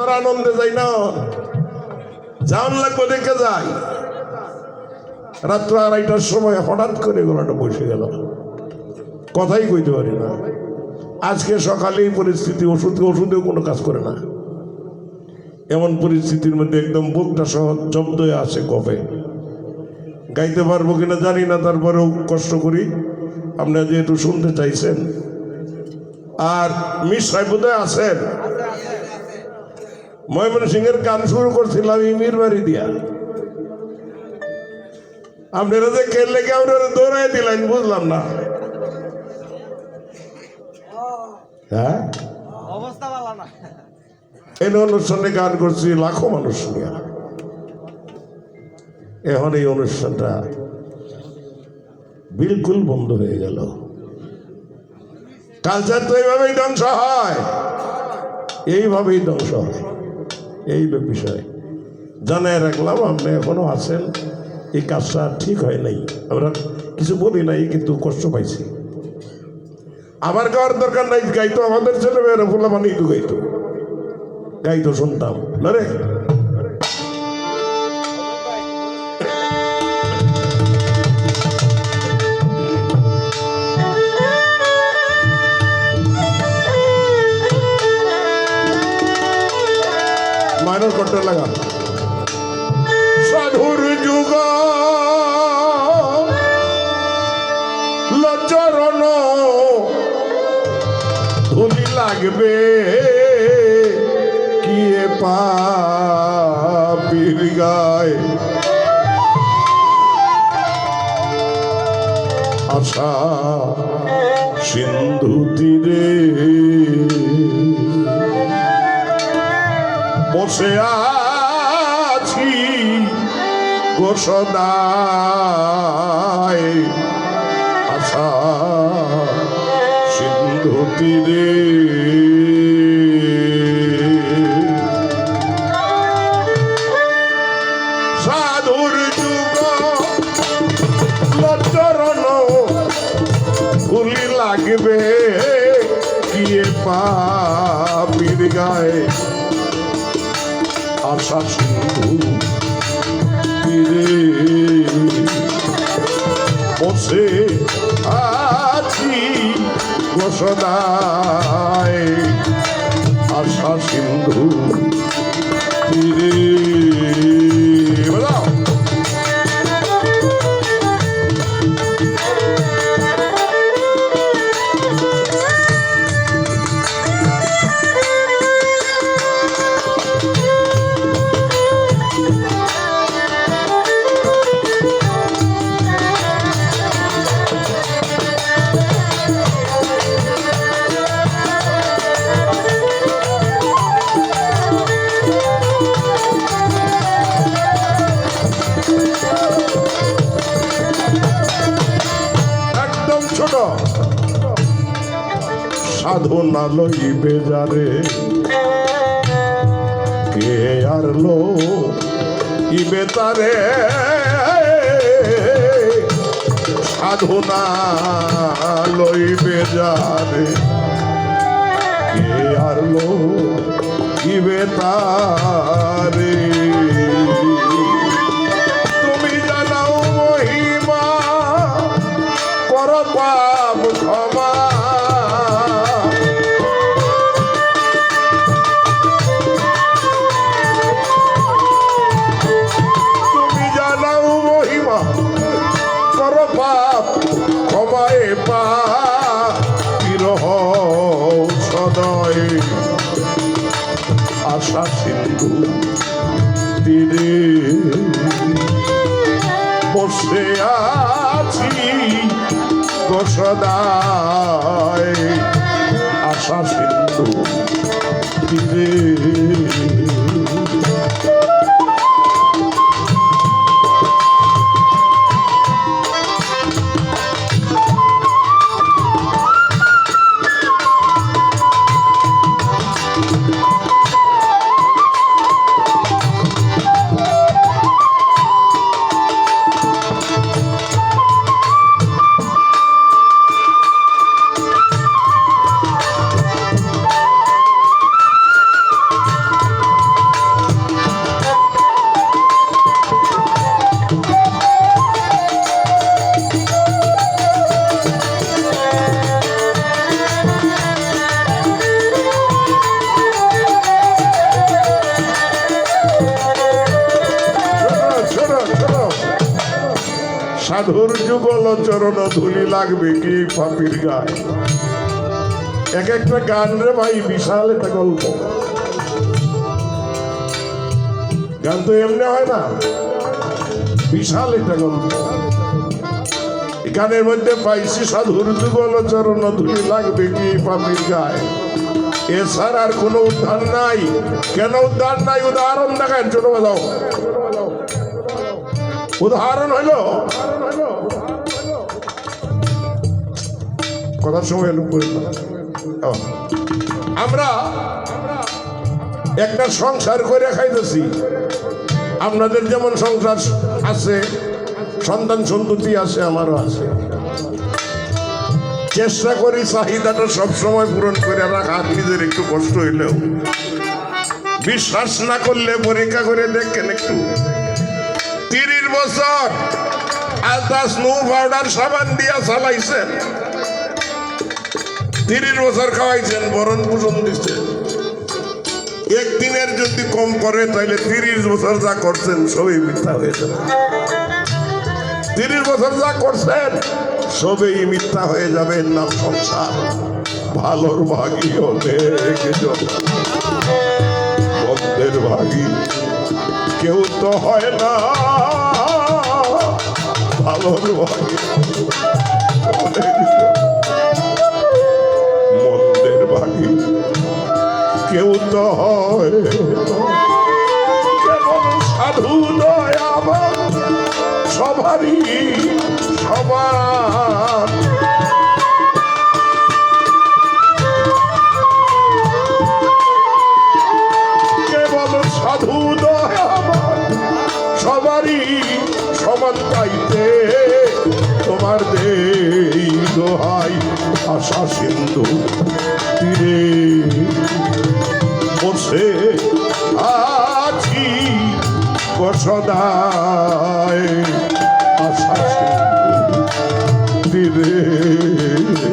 তোর আনন্দে যাই না। যাওয়ান লাগবে দেখে যাই। রাত্র আড়াইটার সময় হঠাৎ করে গলাটা বসে গেল। কথাই কইতে পারি না। আজকে সকালে পরিস্থিতি ওষুধ ওষুধেও কোনো কাজ করে না। এমন পরিস্থিতির মধ্যে একদম বুকটা সহ জব্দ হয়ে আসে কফে গাইতে পারব কিনা জানি না, তারপরেও কষ্ট করি। আপনারা যেহেতু শুনতে চাইছেন। আর মিস সাহেবুদয় আছেন? ময়মন সিংয়ের গান শুরু করছিলাম ইমির বাড়ি দিয়া। আপনারা যে খেললে কি আপনারা দৌড়াই দিলেন বুঝলাম না। হ্যাঁ? এই অনুষ্ঠানে গান করছি লাখো মানুষ নিয়ে। এখন এই অনুষ্ঠানটা বিলকুল বন্ধ হয়ে গেল। কালচার তো এইভাবেই ধ্বংস হয়। এইভাবেই ধ্বংস হয়। এই বিষয়। জানাই রাখলাম, আপনি এখনও আছেন, এই কাজটা ঠিক হয় নাই। আমরা কিছু বলি নাই, কিন্তু কষ্ট পাইছি। আবার গাওয়ার দরকার নাই গাইতো আমাদের ছেলে মেয়েরা মানে গাইতো গাইতো শুনতাম। না রে কন্ট্রোল লাগা। সাধুর যুগ লচরণ ধুলি লাগবে কিয়ে পাপির গায়। আশা সিন্ধু তীরে বসে আছি গোসদায় আশা সিন্ধু তীরে সাধুর যুগ লচরণ ফুলি লাগবে গিয়ে পাপির গায়ে আশা বসে আছি গোসদায় আশা সিন্ধু তীরে সাধনা লইবে যারে। কে আর লো ইবে তারে? সাধনা লইবে যারে। কে আর লো ইবে তারে? সিন্ধু তীরে বসে আছি গোসদায় আশা সিন্ধু তীরে সাধুর যুগল চরণ ধুলি লাগবে কি পাপির গায় এক একটা গান রে ভাই, বিশাল একটা গল্প। গান তো এমনি হয় না। বিশাল একটা গল্প। গানের মধ্যে পাইছি সাধুর যুগল চরণ ধুলি লাগবে কি পাপির গায়। এছাড়া আর কোনো উদ্ধার নাই। কেন উদ্ধার নাই? উদাহরণ দেখায় ছোট বাজাও উদাহরণ হইল। কথার সময়। ও। আমরা একটা সংসার করে খাইতেছি। আপনাদের যেমন সংসার আছে, সন্তান সন্ততি আছে, আমারও আছে। চেষ্টা করি চাহিদাটা সবসময় পূরণ করে রাখা, নিজের একটু কষ্ট হইলেও। বিশ্বাস না করলে পরীক্ষা করে দেখেন একটু। বছর। আলতা স্নো পাউডার সাবান দিয়া চালাইছেন। তিরিশ বছর খাওয়াইছেন, বরণ পোষণ দিচ্ছেন একদিনের যদি কম করে তাহলে তিরিশ বছর যা করছেন, সবই মিথ্যা হয়ে যাবে। তিরিশ বছর যা করছেন, সবই মিথ্যা হয়ে যাবে নাম সংসার। ভালোর ভাগি অনেক মন্দের ভাগি। কেউ তো হয় না। জন। মন্দের ভাগি কেউ তো হয় সাধু নয় আমার সবারই সমান দেই দোহাই আশা সিন্ধু তীরে। বসে আছি বসদায় আশা সিন্ধু তীরে।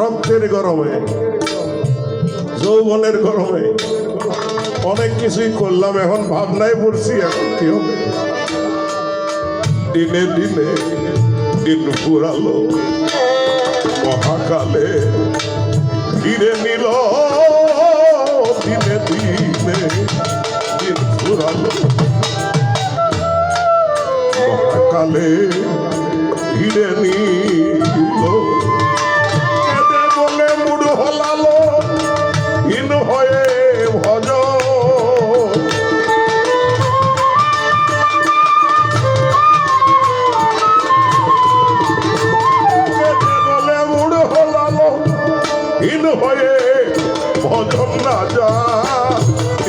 রক্তের গরমে, যৌবনের গরমে। অনেক কিছুই করলাম, এখন ভাবনায় পড়ছি, এখন কি হবে? দিনে দিনে দিন ফুরালো মহাকালে ধীরে নিল। দিনে দিনে দিন ফুরালো মহাকালে ঘিরে নিল। যা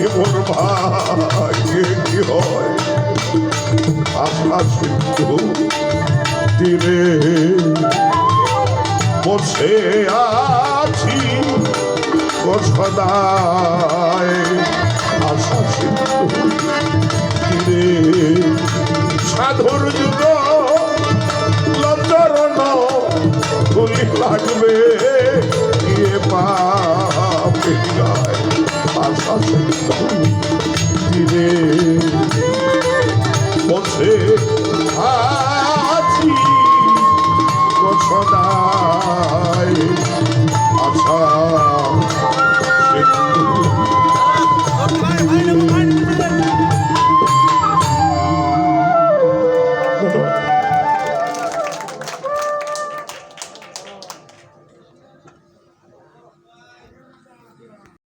এমন ভাগ্যে কি হয়? আশা সিন্ধু তীরে বসে আছি সদায়। আশা সিন্ধু আশা